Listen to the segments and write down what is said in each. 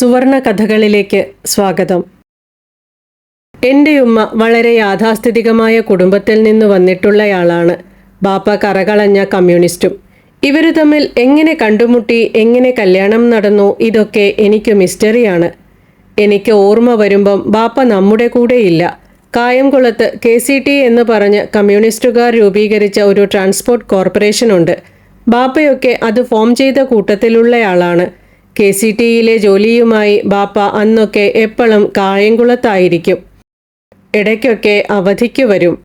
സുവർണ കഥകളിലേക്ക് സ്വാഗതം. എന്റെ ഉമ്മ വളരെ യാഥാസ്ഥിതികമായ കുടുംബത്തിൽ നിന്ന് വന്നിട്ടുള്ളയാളാണ്. ബാപ്പ കറകളഞ്ഞ കമ്മ്യൂണിസ്റ്റും. ഇവർ തമ്മിൽ എങ്ങനെ കണ്ടുമുട്ടി എങ്ങനെ കല്യാണം നടന്നു ഇതൊക്കെ എനിക്ക് മിസ്റ്ററിയാണ്. എനിക്ക് ഓർമ്മ വരുമ്പം ബാപ്പ നമ്മുടെ കൂടെയില്ല. കായംകുളത്ത് കെ സി ടി എന്ന് പറഞ്ഞ് കമ്മ്യൂണിസ്റ്റുകാർ രൂപീകരിച്ച ഒരു ട്രാൻസ്പോർട്ട് കോർപ്പറേഷൻ ഉണ്ട് ബാപ്പയൊക്കെ അത് ഫോം ചെയ്ത കൂട്ടത്തിലുള്ളയാളാണ്. കെ സി ടിയിലെ ജോലിയുമായി ബാപ്പ അന്നൊക്കെ എപ്പോഴും കായംകുളത്തായിരിക്കും. ഇടയ്ക്കൊക്കെ അവധിക്ക് വരും.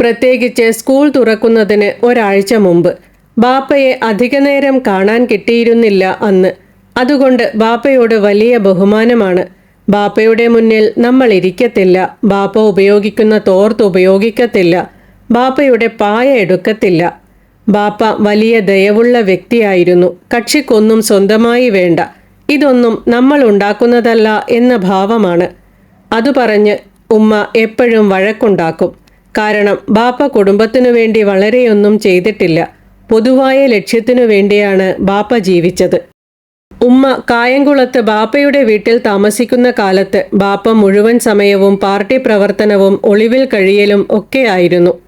പ്രത്യേകിച്ച് സ്കൂൾ തുറക്കുന്നതിന് ഒരാഴ്ച മുമ്പ്. ബാപ്പയെ അധികനേരം കാണാൻ കിട്ടിയിരുന്നില്ല അന്ന്. അതുകൊണ്ട് ബാപ്പയോട് വലിയ ബഹുമാനമാണ്. ബാപ്പയുടെ മുന്നിൽ നമ്മൾ ഇരിക്കത്തില്ല. ബാപ്പ ഉപയോഗിക്കുന്ന തോർത്ത് ഉപയോഗിക്കത്തില്ല. ബാപ്പയുടെ പായ എടുക്കത്തില്ല. ബാപ്പ വലിയ ദയവുള്ള വ്യക്തിയായിരുന്നു. കക്ഷിക്കൊന്നും സ്വന്തമായി വേണ്ട. ഇതൊന്നും നമ്മൾ ഉണ്ടാക്കുന്നതല്ല എന്ന ഭാവമാണ്. അത് പറഞ്ഞ് ഉമ്മ എപ്പോഴും വഴക്കുണ്ടാക്കും. കാരണം ബാപ്പ കുടുംബത്തിനു വേണ്ടി വളരെയൊന്നും ചെയ്തിട്ടില്ല. പൊതുവായ ലക്ഷ്യത്തിനു വേണ്ടിയാണ് ബാപ്പ ജീവിച്ചത്. ഉമ്മ കായംകുളത്ത് ബാപ്പയുടെ വീട്ടിൽ താമസിക്കുന്ന കാലത്ത് ബാപ്പ മുഴുവൻ സമയവും പാർട്ടി പ്രവർത്തനവും ഒളിവിൽ കഴിയലും ഒക്കെയായിരുന്നു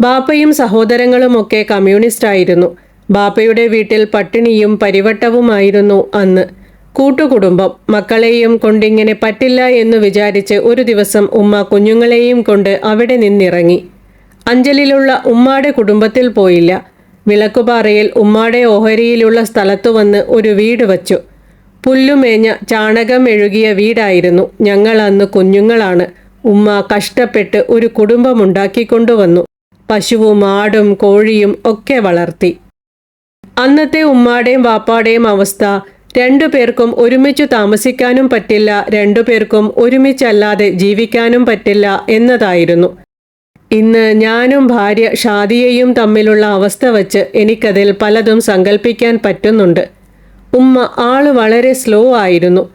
ബാപ്പയും സഹോദരങ്ങളുമൊക്കെ കമ്മ്യൂണിസ്റ്റ് ആയിരുന്നു ബാപ്പയുടെ വീട്ടിൽ പട്ടിണിയും പരിവട്ടവുമായിരുന്നു അന്ന്. കൂട്ടുകുടുംബം. മക്കളെയും കൊണ്ടിങ്ങനെ പറ്റില്ല എന്ന് വിചാരിച്ച് ഒരു ദിവസം ഉമ്മ കുഞ്ഞുങ്ങളെയും കൊണ്ട് അവിടെ നിന്നിറങ്ങി. അഞ്ചലിലുള്ള ഉമ്മാടെ കുടുംബത്തിൽ പോയില്ല. വിളക്കുപാറയിൽ ഉമ്മാടെ ഓഹരിയിലുള്ള സ്ഥലത്തു വന്ന് ഒരു വീട് വച്ചു. പുല്ലുമേഞ്ഞ ചാണകം എഴുകിയ വീടായിരുന്നു. ഞങ്ങൾ അന്ന് കുഞ്ഞുങ്ങളാണ്. ഉമ്മ കഷ്ടപ്പെട്ട് ഒരു കുടുംബമുണ്ടാക്കിക്കൊണ്ടുവന്നു പശുവും ആടും കോഴിയും ഒക്കെ വളർത്തി. അന്നത്തെ ഉമ്മാടെയും വാപ്പാടെയും അവസ്ഥ രണ്ടു പേർക്കും ഒരുമിച്ച് താമസിക്കാനും പറ്റില്ല രണ്ടു പേർക്കും ഒരുമിച്ചല്ലാതെ ജീവിക്കാനും പറ്റില്ല എന്നതായിരുന്നു. ഇന്ന് ഞാനും ഭാര്യ ഷാദിയെയും തമ്മിലുള്ള അവസ്ഥ വച്ച് എനിക്കതിൽ പലതും സങ്കല്പിക്കാൻ പറ്റുന്നുണ്ട്. ഉമ്മ ആൾ വളരെ സ്ലോ ആയിരുന്നു.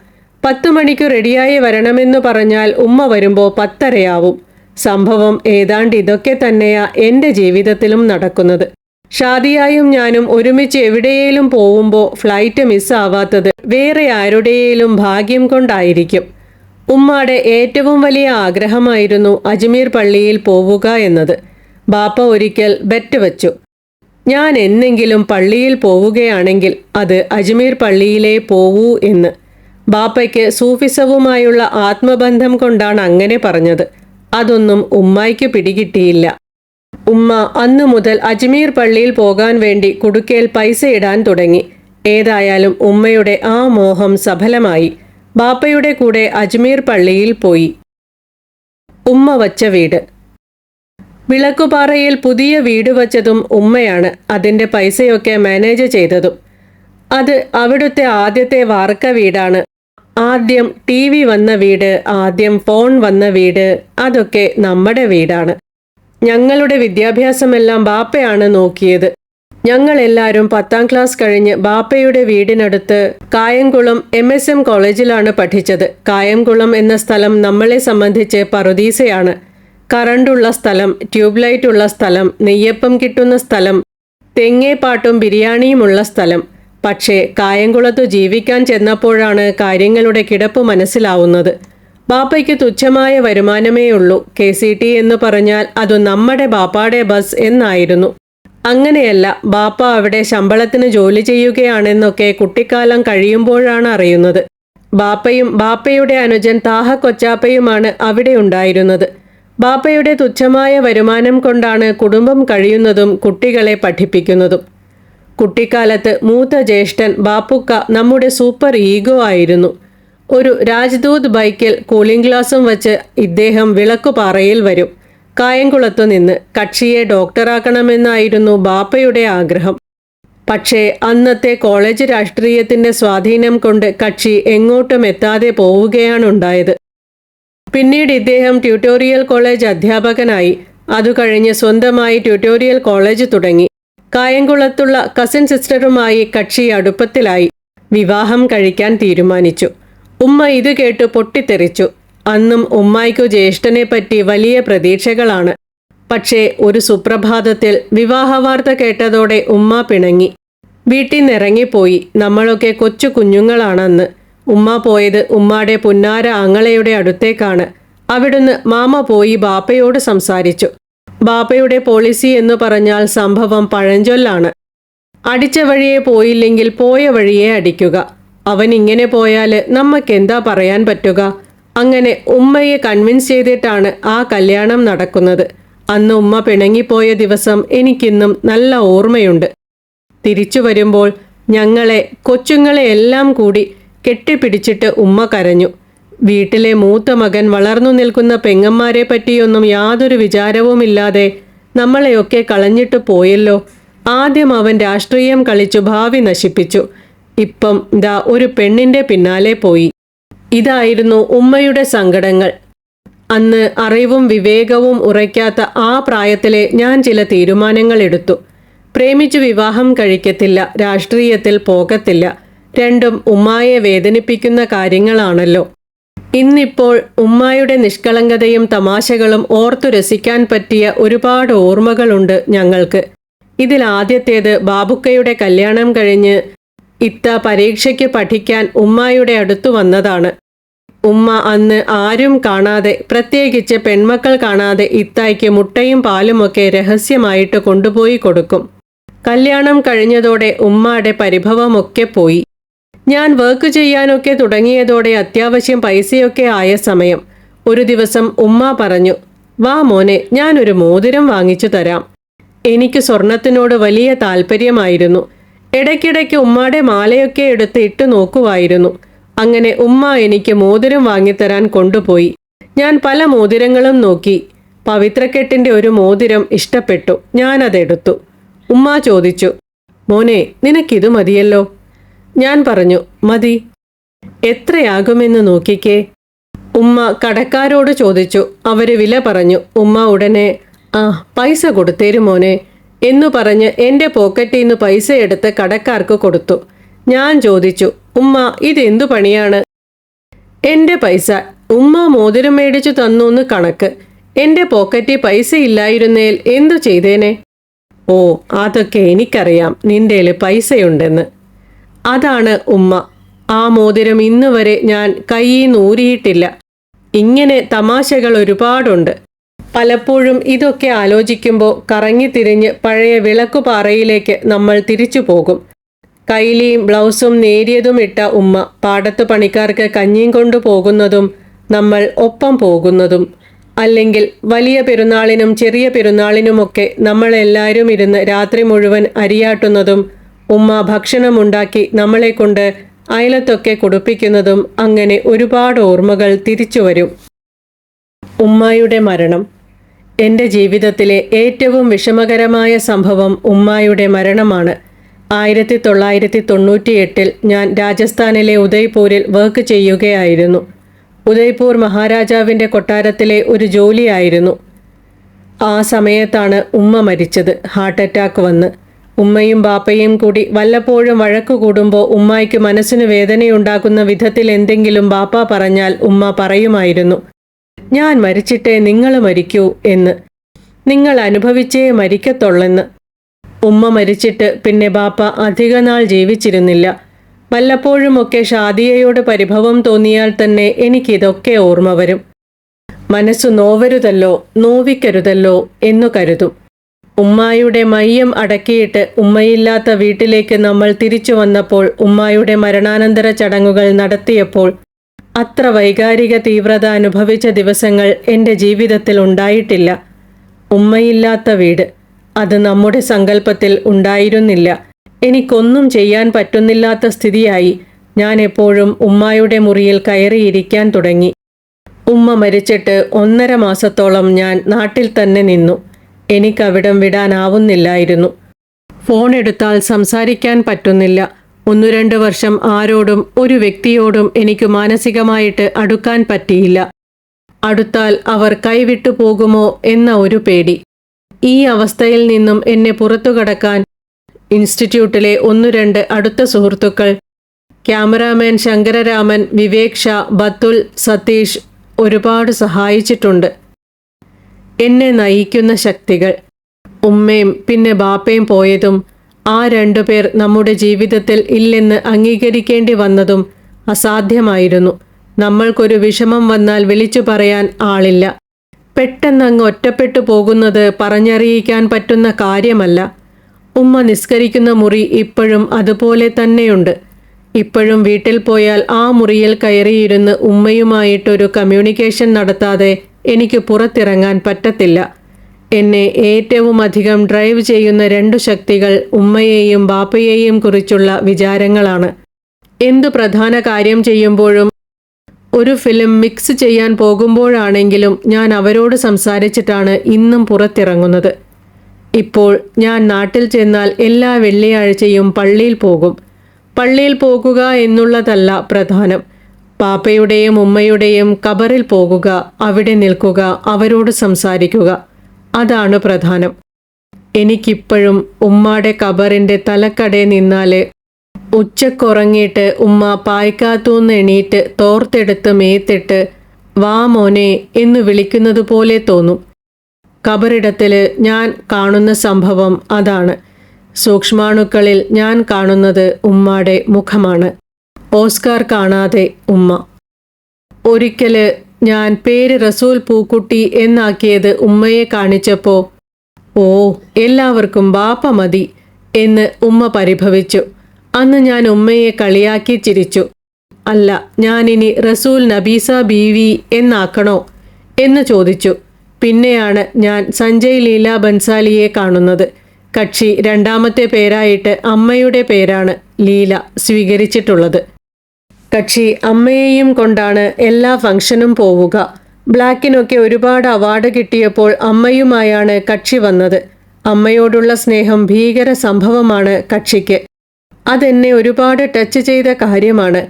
പത്തു മണിക്ക് റെഡിയായി വരണമെന്ന് പറഞ്ഞാൽ ഉമ്മ വരുമ്പോൾ പത്തരയാവും. സംഭവം ഏതാണ്ട് ഇതൊക്കെ തന്നെയാ എന്റെ ജീവിതത്തിലും നടക്കുന്നത്. ഷാദിയായും ഞാനും ഒരുമിച്ച് എവിടെയേലും പോവുമ്പോൾ ഫ്ലൈറ്റ് മിസ്സാവാത്തത് വേറെ ആരുടെയേലും ഭാഗ്യം കൊണ്ടായിരിക്കും. ഉമ്മാടെ ഏറ്റവും വലിയ ആഗ്രഹമായിരുന്നു അജ്മീർ പള്ളിയിൽ പോവുക എന്നത്. ബാപ്പ ഒരിക്കൽ ബെറ്റ് വച്ചു. ഞാൻ എന്നെങ്കിലും പള്ളിയിൽ പോവുകയാണെങ്കിൽ അത് അജ്മീർ പള്ളിയിലേ പോവൂ എന്ന്. ബാപ്പയ്ക്ക് സൂഫിസവുമായുള്ള ആത്മബന്ധം കൊണ്ടാണ് അങ്ങനെ പറഞ്ഞത്. അതൊന്നും ഉമ്മായിക്ക് പിടികിട്ടിയില്ല. ഉമ്മ അന്നു മുതൽ അജ്മീർ പള്ളിയിൽ പോകാൻ വേണ്ടി കുടുക്കയിൽ പൈസ ഇടാൻ തുടങ്ങി. ഏതായാലും ഉമ്മയുടെ ആ മോഹം സഫലമായി. ബാപ്പയുടെ കൂടെ അജ്മീർ പള്ളിയിൽ പോയി. ഉമ്മ വച്ച വീട്. വിളക്കുപാറയിൽ പുതിയ വീട് വച്ചതും ഉമ്മയാണ് അതിന്റെ പൈസയൊക്കെ മാനേജ് ചെയ്തതും. അത് അവിടുത്തെ ആദ്യത്തെ വാർക്ക വീടാണ്. ആദ്യം ടി വി വന്ന വീട് ആദ്യം ഫോൺ വന്ന വീട് അതൊക്കെ നമ്മുടെ വീടാണ്. ഞങ്ങളുടെ വിദ്യാഭ്യാസമെല്ലാം ബാപ്പയാണ് നോക്കിയത്. ഞങ്ങളെല്ലാവരും പത്താം ക്ലാസ് കഴിഞ്ഞ് ബാപ്പയുടെ വീടിനടുത്ത് കായംകുളം എം എസ് എം കോളേജിലാണ് പഠിച്ചത്. കായംകുളം എന്ന സ്ഥലം നമ്മളെ സംബന്ധിച്ച് പറുദീസയാണ്. കറണ്ടുള്ള സ്ഥലം ട്യൂബ് ലൈറ്റ് ഉള്ള സ്ഥലം നെയ്യപ്പം കിട്ടുന്ന സ്ഥലം തെങ്ങേപ്പാട്ടും ബിരിയാണിയുമുള്ള സ്ഥലം പക്ഷേ കായംകുളത്തു ജീവിക്കാൻ ചെന്നപ്പോഴാണ് കാര്യങ്ങളുടെ കിടപ്പ് മനസ്സിലാവുന്നത്. ബാപ്പയ്ക്ക് തുച്ഛമായ വരുമാനമേ ഉള്ളൂ കെ സി ടി എന്ന് പറഞ്ഞാൽ അത് നമ്മുടെ ബാപ്പാടെ ബസ് എന്നായിരുന്നു. അങ്ങനെയല്ല ബാപ്പ അവിടെ ശമ്പളത്തിന് ജോലി ചെയ്യുകയാണെന്നൊക്കെ കുട്ടിക്കാലം കഴിയുമ്പോഴാണ് അറിയുന്നത്. ബാപ്പയും ബാപ്പയുടെ അനുജൻ താഹ കൊച്ചാപ്പയുമാണ് അവിടെ ഉണ്ടായിരുന്നത്. ബാപ്പയുടെ തുച്ഛമായ വരുമാനം കൊണ്ടാണ് കുടുംബം കഴിയുന്നതും കുട്ടികളെ പഠിപ്പിക്കുന്നതും. കുട്ടിക്കാലത്ത് മൂത്ത ജ്യേഷ്ഠൻ ബാപ്പുക്ക നമ്മുടെ സൂപ്പർ ഈഗോ ആയിരുന്നു. ഒരു രാജ്ദൂത് ബൈക്കിൽ കൂളിംഗ് ഗ്ലാസും വച്ച് ഇദ്ദേഹം വിളക്കുപാറയിൽ വരും. കായംകുളത്തു നിന്ന് കക്ഷിയെ ഡോക്ടറാക്കണമെന്നായിരുന്നു ബാപ്പയുടെ ആഗ്രഹം. പക്ഷേ അന്നത്തെ കോളേജ് രാഷ്ട്രീയത്തിന്റെ സ്വാധീനം കൊണ്ട് കക്ഷി എങ്ങോട്ടും എത്താതെ പോവുകയാണുണ്ടായത് പിന്നീട് ഇദ്ദേഹം ട്യൂട്ടോറിയൽ കോളേജ് അധ്യാപകനായി. അതുകഴിഞ്ഞ് സ്വന്തമായി ട്യൂട്ടോറിയൽ കോളേജ് തുടങ്ങി. കായംകുളത്തുള്ള കസിൻ സിസ്റ്ററുമായി കക്ഷി അടുപ്പത്തിലായി വിവാഹം കഴിക്കാൻ തീരുമാനിച്ചു. ഉമ്മ ഇത് കേട്ട് പൊട്ടിത്തെറിച്ചു. അന്നും ഉമ്മായിക്കു ജ്യേഷ്ഠനെ പറ്റി വലിയ പ്രതീക്ഷകളാണ്. പക്ഷേ ഒരു സുപ്രഭാതത്തിൽ വിവാഹവാർത്ത കേട്ടതോടെ ഉമ്മ പിണങ്ങി. വീട്ടിൽ നിന്നിറങ്ങിപ്പോയി. നമ്മളൊക്കെ കൊച്ചു കുഞ്ഞുങ്ങളാണെന്ന്. ഉമ്മ പോയത് ഉമ്മാടെ പുന്നാര അങ്ങളയുടെ അടുത്തേക്കാണ്. അവിടുന്ന് മാമ പോയി ബാപ്പയോട് സംസാരിച്ചു. ബാപ്പയുടെ പോളിസി എന്ന് പറഞ്ഞാൽ സംഭവം പഴഞ്ചൊല്ലാണ്. അടിച്ച വഴിയെ പോയില്ലെങ്കിൽ പോയ വഴിയെ അടിക്കുക. അവൻ ഇങ്ങനെ പോയാൽ നമുക്കെന്താ പറയാൻ പറ്റുക? അങ്ങനെ ഉമ്മയെ കൺവിൻസ് ചെയ്തിട്ടാണ് ആ കല്യാണം നടക്കുന്നത്. അന്ന് ഉമ്മ പിണങ്ങിപ്പോയ ദിവസം എനിക്കിന്നും നല്ല ഓർമ്മയുണ്ട്. തിരിച്ചു വരുമ്പോൾ ഞങ്ങളെ കൊച്ചുങ്ങളെ എല്ലാം കൂടി കെട്ടിപ്പിടിച്ചിട്ട് ഉമ്മ കരഞ്ഞു. വീട്ടിലെ മൂത്ത മകൻ വളർന്നു നിൽക്കുന്ന പെങ്ങന്മാരെ പറ്റിയൊന്നും യാതൊരു വിചാരവുമില്ലാതെ നമ്മളെയൊക്കെ കളഞ്ഞിട്ട് പോയല്ലോ. ആദ്യം അവൻ രാഷ്ട്രീയം കളിച്ചു ഭാവി നശിപ്പിച്ചു. ഇപ്പം ദാ ഒരു പെണ്ണിന്റെ പിന്നാലെ പോയി. ഇതായിരുന്നു ഉമ്മയുടെ സങ്കടങ്ങൾ. അന്ന് അറിവും വിവേകവും ഉറയ്ക്കാത്ത ആ പ്രായത്തിലെ ഞാൻ ചില തീരുമാനങ്ങൾ എടുത്തു. പ്രേമിച്ചു വിവാഹം കഴിക്കത്തില്ല രാഷ്ട്രീയത്തിൽ പോകത്തില്ല. രണ്ടും ഉമ്മായെ വേദനിപ്പിക്കുന്ന കാര്യങ്ങളാണല്ലോ. ഇന്നിപ്പോൾ ഉമ്മായുടെ നിഷ്കളങ്കതയും തമാശകളും ഓർത്തു രസിക്കാൻ പറ്റിയ ഒരുപാട് ഓർമ്മകളുണ്ട് ഞങ്ങൾക്ക്. ഇതിൽ ആദ്യത്തേത് ബാബുക്കയുടെ കല്യാണം കഴിഞ്ഞ് ഇത്ത പരീക്ഷയ്ക്ക് പഠിക്കാൻ ഉമ്മായുടെ അടുത്തു വന്നതാണ്. ഉമ്മ അന്ന് ആരും കാണാതെ പ്രത്യേകിച്ച് പെൺമക്കൾ കാണാതെ ഇത്തായ്ക്ക് മുട്ടയും പാലുമൊക്കെ രഹസ്യമായിട്ട് കൊണ്ടുപോയി കൊടുക്കും. കല്യാണം കഴിഞ്ഞതോടെ ഉമ്മയുടെ പരിഭവമൊക്കെ പോയി. ഞാൻ വർക്ക് ചെയ്യാനൊക്കെ തുടങ്ങിയതോടെ അത്യാവശ്യം പൈസയൊക്കെ ആയ സമയം. ഒരു ദിവസം ഉമ്മ പറഞ്ഞു വാ മോനെ ഞാനൊരു മോതിരം വാങ്ങിച്ചു തരാം. എനിക്ക് സ്വർണത്തിനോട് വലിയ താല്പര്യമായിരുന്നു. ഇടയ്ക്കിടയ്ക്ക് ഉമ്മാടെ മാലയൊക്കെ എടുത്ത് ഇട്ടു നോക്കുമായിരുന്നു അങ്ങനെ ഉമ്മ എനിക്ക് മോതിരം വാങ്ങിത്തരാൻ കൊണ്ടുപോയി. ഞാൻ പല മോതിരങ്ങളും നോക്കി. പവിത്രക്കെട്ടിന്റെ ഒരു മോതിരം ഇഷ്ടപ്പെട്ടു. ഞാനതെടുത്തു. ഉമ്മ ചോദിച്ചു മോനെ നിനക്കിത് മതിയല്ലോ? ഞാൻ പറഞ്ഞു മതി. എത്രയാകുമെന്ന് നോക്കിക്കേ. ഉമ്മ കടക്കാരോട് ചോദിച്ചു. അവർ വില പറഞ്ഞു. ഉമ്മ ഉടനെ ആ പൈസ കൊടുത്തേരു മോനെ എന്നു പറഞ്ഞ് എന്റെ പോക്കറ്റിൽ നിന്ന് പൈസ എടുത്ത് കടക്കാർക്ക് കൊടുത്തു. ഞാൻ ചോദിച്ചു ഉമ്മ ഇതെന്തു പണിയാണ്? എന്റെ പൈസ. ഉമ്മ മോതിരം മേടിച്ചു തന്നു എന്ന് കണക്ക്. എന്റെ പോക്കറ്റിൽ പൈസ ഇല്ലായിരുന്നേൽ എന്തു ചെയ്തേനെ? ഓ അതൊക്കെ എനിക്കറിയാം. നിന്റെയിൽ പൈസയുണ്ടെന്ന്. അതാണ് ഉമ്മ. ആ മോതിരം ഇന്ന് വരെ ഞാൻ കയ്യിൽ ഊരിയിട്ടില്ല. ഇങ്ങനെ തമാശകൾ ഒരുപാടുണ്ട്. പലപ്പോഴും ഇതൊക്കെ ആലോചിക്കുമ്പോൾ കറങ്ങിത്തിരിഞ്ഞ് പഴയ വിളക്കുപാറയിലേക്ക് നമ്മൾ തിരിച്ചു പോകും. കൈലിയും ബ്ലൗസും നേരിയതും ഇട്ട ഉമ്മ പാടത്ത് പണിക്കാർക്ക് കഞ്ഞിയും കൊണ്ടു പോകുന്നതും നമ്മൾ ഒപ്പം പോകുന്നതും അല്ലെങ്കിൽ വലിയ പെരുന്നാളിനും ചെറിയ പെരുന്നാളിനുമൊക്കെ നമ്മളെല്ലാവരും ഇരുന്ന് രാത്രി മുഴുവൻ അരിയാട്ടുന്നതും ഉമ്മ ഭക്ഷണമുണ്ടാക്കി നമ്മളെ കൊണ്ട് അയലത്തൊക്കെ കുടിപ്പിക്കുന്നതും അങ്ങനെ ഒരുപാട് ഓർമ്മകൾ തിരിച്ചു വരും. ഉമ്മായുടെ മരണം. എന്റെ ജീവിതത്തിലെ ഏറ്റവും വിഷമകരമായ സംഭവം ഉമ്മായുടെ മരണമാണ്. ആയിരത്തി തൊള്ളായിരത്തി തൊണ്ണൂറ്റി എട്ടിൽ ഞാൻ രാജസ്ഥാനിലെ ഉദയ്പൂരിൽ വർക്ക് ചെയ്യുകയായിരുന്നു. ഉദയ്പൂർ മഹാരാജാവിന്റെ കൊട്ടാരത്തിലെ ഒരു ജോലിയായിരുന്നു. ആ സമയത്താണ് ഉമ്മ മരിച്ചത്. ഹാർട്ട് അറ്റാക്ക് വന്ന്. ഉമ്മയും ബാപ്പയും കൂടി വല്ലപ്പോഴും വഴക്കു കൂടുമ്പോൾ ഉമ്മായിക്ക് മനസ്സിന് വേദനയുണ്ടാക്കുന്ന വിധത്തിൽ എന്തെങ്കിലും ബാപ്പ പറഞ്ഞാൽ ഉമ്മ പറയുമായിരുന്നു. ഞാൻ മരിച്ചിട്ടേ നിങ്ങൾ മരിക്കൂ എന്ന്. നിങ്ങൾ അനുഭവിച്ചേ മരിക്കത്തുള്ളെന്ന്. ഉമ്മ മരിച്ചിട്ട് പിന്നെ ബാപ്പ അധികനാൾ ജീവിച്ചിരുന്നില്ല. വല്ലപ്പോഴുമൊക്കെ ഷാദിയയോട് പരിഭവം തോന്നിയാൽ തന്നെ എനിക്കിതൊക്കെ ഓർമ്മ വരും. മനസ്സു നോവരുതല്ലോ നോവിക്കരുതല്ലോ എന്നു കരുതും. ഉമ്മായുടെ മയ്യം അടക്കിയിട്ട് ഉമ്മയില്ലാത്ത വീട്ടിലേക്ക് നമ്മൾ തിരിച്ചു വന്നപ്പോൾ ഉമ്മായുടെ മരണാനന്തര ചടങ്ങുകൾ നടത്തിയപ്പോൾ അത്ര വൈകാരിക തീവ്രത അനുഭവിച്ച ദിവസങ്ങൾ എന്റെ ജീവിതത്തിൽ ഉണ്ടായിട്ടില്ല. ഉമ്മയില്ലാത്ത വീട്. അത് നമ്മുടെ സങ്കല്പത്തിൽ ഉണ്ടായിരുന്നില്ല. എനിക്കൊന്നും ചെയ്യാൻ പറ്റുന്നില്ലാത്ത സ്ഥിതിയായി. ഞാൻ എപ്പോഴും ഉമ്മായുടെ മുറിയിൽ കയറിയിരിക്കാൻ തുടങ്ങി. ഉമ്മ മരിച്ചിട്ട് ഒന്നര മാസത്തോളം ഞാൻ നാട്ടിൽ തന്നെ നിന്നു. എനിക്കവിടം വിടാനാവുന്നില്ലായിരുന്നു. ഫോൺ എടുത്താൽ സംസാരിക്കാൻ പറ്റുന്നില്ല. ഒന്നു രണ്ട് വർഷം ആരോടും ഒരു വ്യക്തിയോടും എനിക്ക് മാനസികമായിട്ട് അടുക്കാൻ പറ്റിയില്ല. അടുത്താൽ അവർ കൈവിട്ടു പോകുമോ എന്ന ഒരു പേടി. ഈ അവസ്ഥയിൽ നിന്നും എന്നെ പുറത്തു കടക്കാൻ ഇൻസ്റ്റിറ്റ്യൂട്ടിലെ ഒന്നു രണ്ട് അടുത്ത സുഹൃത്തുക്കൾ ക്യാമറാമാൻ ശങ്കരരാമൻ വിവേക് ഷാ ബത്തുൽ സതീഷ് ഒരുപാട് സഹായിച്ചിട്ടുണ്ട്. എന്നെ നയിക്കുന്ന ശക്തികൾ. ഉമ്മയും പിന്നെ ബാപ്പയും പോയതും ആ രണ്ടു പേർ നമ്മുടെ ജീവിതത്തിൽ ഇല്ലെന്ന് അംഗീകരിക്കേണ്ടി വന്നതും അസാധ്യമായിരുന്നു. നമ്മൾക്കൊരു വിഷമം വന്നാൽ വിളിച്ചു പറയാൻ ആളില്ല. പെട്ടെന്നങ്ങ് ഒറ്റപ്പെട്ടു പോകുന്നത് പറഞ്ഞറിയിക്കാൻ പറ്റുന്ന കാര്യമല്ല. ഉമ്മ നിസ്കരിക്കുന്ന മുറി ഇപ്പോഴും അതുപോലെ തന്നെയുണ്ട്. ഇപ്പോഴും വീട്ടിൽ പോയാൽ ആ മുറിയിൽ കയറിയിരുന്ന് ഉമ്മയുമായിട്ടൊരു കമ്മ്യൂണിക്കേഷൻ നടത്താതെ എനിക്ക് പുറത്തിറങ്ങാൻ പറ്റത്തില്ല. എന്നെ ഏറ്റവും അധികം ഡ്രൈവ് ചെയ്യുന്ന രണ്ടു ശക്തികൾ ഉമ്മയെയും ബാപ്പയെയും കുറിച്ചുള്ള വിചാരങ്ങളാണ്. എന്തു പ്രധാന കാര്യം ചെയ്യുമ്പോഴും ഒരു ഫിലിം മിക്സ് ചെയ്യാൻ പോകുമ്പോഴാണെങ്കിലും ഞാൻ അവരോട് സംസാരിച്ചിട്ടാണ് ഇന്നും പുറത്തിറങ്ങുന്നത്. ഇപ്പോൾ ഞാൻ നാട്ടിൽ ചെന്നാൽ എല്ലാ വെള്ളിയാഴ്ചയും പള്ളിയിൽ പോകും. പള്ളിയിൽ പോകുക എന്നുള്ളതല്ല പ്രധാനം. പാപ്പയുടെയും ഉമ്മയുടെയും കബറിൽ പോകുക അവിടെ നിൽക്കുക അവരോട് സംസാരിക്കുക. അതാണ് പ്രധാനം. എനിക്കിപ്പോഴും ഉമ്മാടെ കബറിന്റെ തലക്കടയിൽ നിന്നാൽ ഉച്ചക്കുറങ്ങിയിട്ട് ഉമ്മ പായ്ക്കാത്തൂന്ന് എണീറ്റ് തോർത്തെടുത്ത് മേത്തിട്ട് വാ മോനെ എന്ന് വിളിക്കുന്നത് പോലെ തോന്നും. കബറിടത്തിൽ ഞാൻ കാണുന്ന സംഭവം അതാണ്. സൂക്ഷ്മാണുക്കളിൽ ഞാൻ കാണുന്നത് ഉമ്മാടെ മുഖമാണ്. ഓസ്കാർ കാണാതെ ഉമ്മ. ഒരിക്കൽ ഞാൻ പേര് റസൂൽ പൂക്കുട്ടി എന്നാക്കിയത് ഉമ്മയെ കാണിച്ചപ്പോ ഓ എല്ലാവർക്കും ബാപ്പ മതി എന്ന് ഉമ്മ പരിഭവിച്ചു. അന്ന് ഞാൻ ഉമ്മയെ കളിയാക്കി ചിരിച്ചു. അല്ല ഞാനിനി റസൂൽ നബീസ ബീവി എന്നാക്കണോ? എന്ന് ചോദിച്ചു. പിന്നെയാണ് ഞാൻ സഞ്ജയ് ലീല ബൻസാലിയെ കാണുന്നത്. കക്ഷി രണ്ടാമത്തെ പേരായിട്ട് അമ്മയുടെ പേരാണ് ലീല സ്വീകരിച്ചിട്ടുള്ളത്. കക്ഷി അമ്മയെയും കൊണ്ടാണ് എല്ലാ ഫംഗ്ഷനും പോവുക. ബ്ലാക്കിനൊക്കെ ഒരുപാട് അവാർഡ് കിട്ടിയപ്പോൾ അമ്മയുമായാണ് കക്ഷി വന്നത്. അമ്മയോടുള്ള സ്നേഹം ഭീകര സംഭവമാണ് കക്ഷിക്ക്. അതെന്നെ ഒരുപാട് ടച്ച് ചെയ്ത കാര്യമാണ്.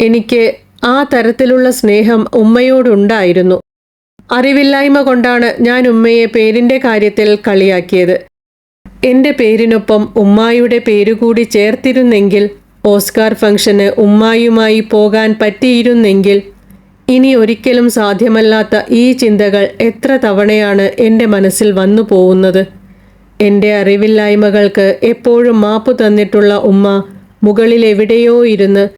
എനിക്ക് ആ തരത്തിലുള്ള സ്നേഹം ഉമ്മയോടുണ്ടായിരുന്നു. അറിവില്ലായ്മ കൊണ്ടാണ് ഞാൻ ഉമ്മയെ പേരിന്റെ കാര്യത്തിൽ കളിയാക്കിയത്. എന്റെ പേരിനൊപ്പം ഉമ്മായുടെ പേരുകൂടി ചേർത്തിരുന്നെങ്കിൽ ഓസ്കാർ ഫംഗ്ഷന് ഉമ്മായുമായി പോകാൻ പറ്റിയിരുന്നെങ്കിൽ ഇനി ഒരിക്കലും സാധ്യമല്ലാത്ത ഈ ചിന്തകൾ എത്ര തവണയാണ് എന്റെ മനസ്സിൽ വന്നു പോകുന്നത്? എന്റെ അറിവില്ലായ്മകൾക്ക് എപ്പോഴും മാപ്പ് തന്നിട്ടുള്ള ഉമ്മ മുകളിൽ എവിടെയോ ഇരുന്ന്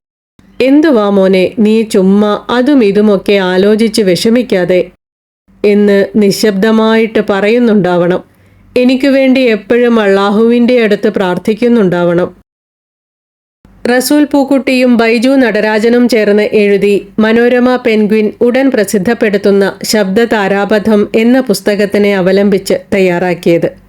എന്തുവാ മോനെ നീ ചുമ്മാ അതും ഇതുമൊക്കെ ആലോചിച്ച് വിഷമിക്കാതെ? എന്ന് നിശബ്ദമായിട്ട് പറയുന്നുണ്ടാവണം. എനിക്ക് വേണ്ടി എപ്പോഴും അള്ളാഹുവിന്റെ അടുത്ത് പ്രാർത്ഥിക്കുന്നുണ്ടാവണം. റസൂൽ പൂക്കുട്ടിയും ബൈജു നടരാജനും ചേർന്ന് എഴുതി മനോരമ പെൻഗ്വിൻ ഉടൻ പ്രസിദ്ധപ്പെടുത്തുന്ന ശബ്ദ താരാപഥം എന്ന പുസ്തകത്തിനെ അവലംബിച്ച് തയ്യാറാക്കിയത്.